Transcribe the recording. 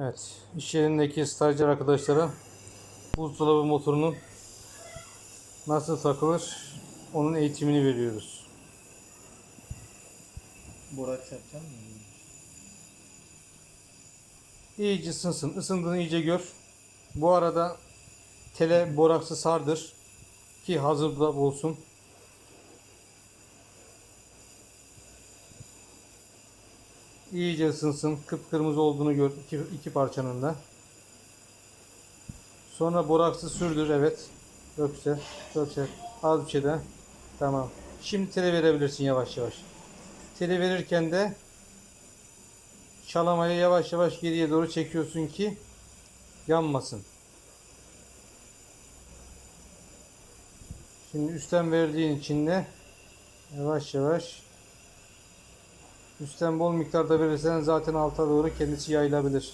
Evet, iş yerindeki stajyer arkadaşlara buzdolabı motorunun nasıl takılır onun eğitimini veriyoruz. Borak yapacağım mı? İyice ısınsın. Isındığını iyice gör. Bu arada tele boraksı sardır ki hazırda olsun. İyice ısınsın. Kıpkırmızı olduğunu gör iki, iki parçanın da. Sonra boraksı sürdür evet. Çok güzel. Az bir şey de. Tamam. Şimdi tele verebilirsin yavaş yavaş. Tele verirken de Şalamayı yavaş yavaş geriye doğru çekiyorsun ki yanmasın. Şimdi üstten verdiğin için de yavaş yavaş üstten bol miktarda verirsen zaten alta doğru kendisi yayılabilir.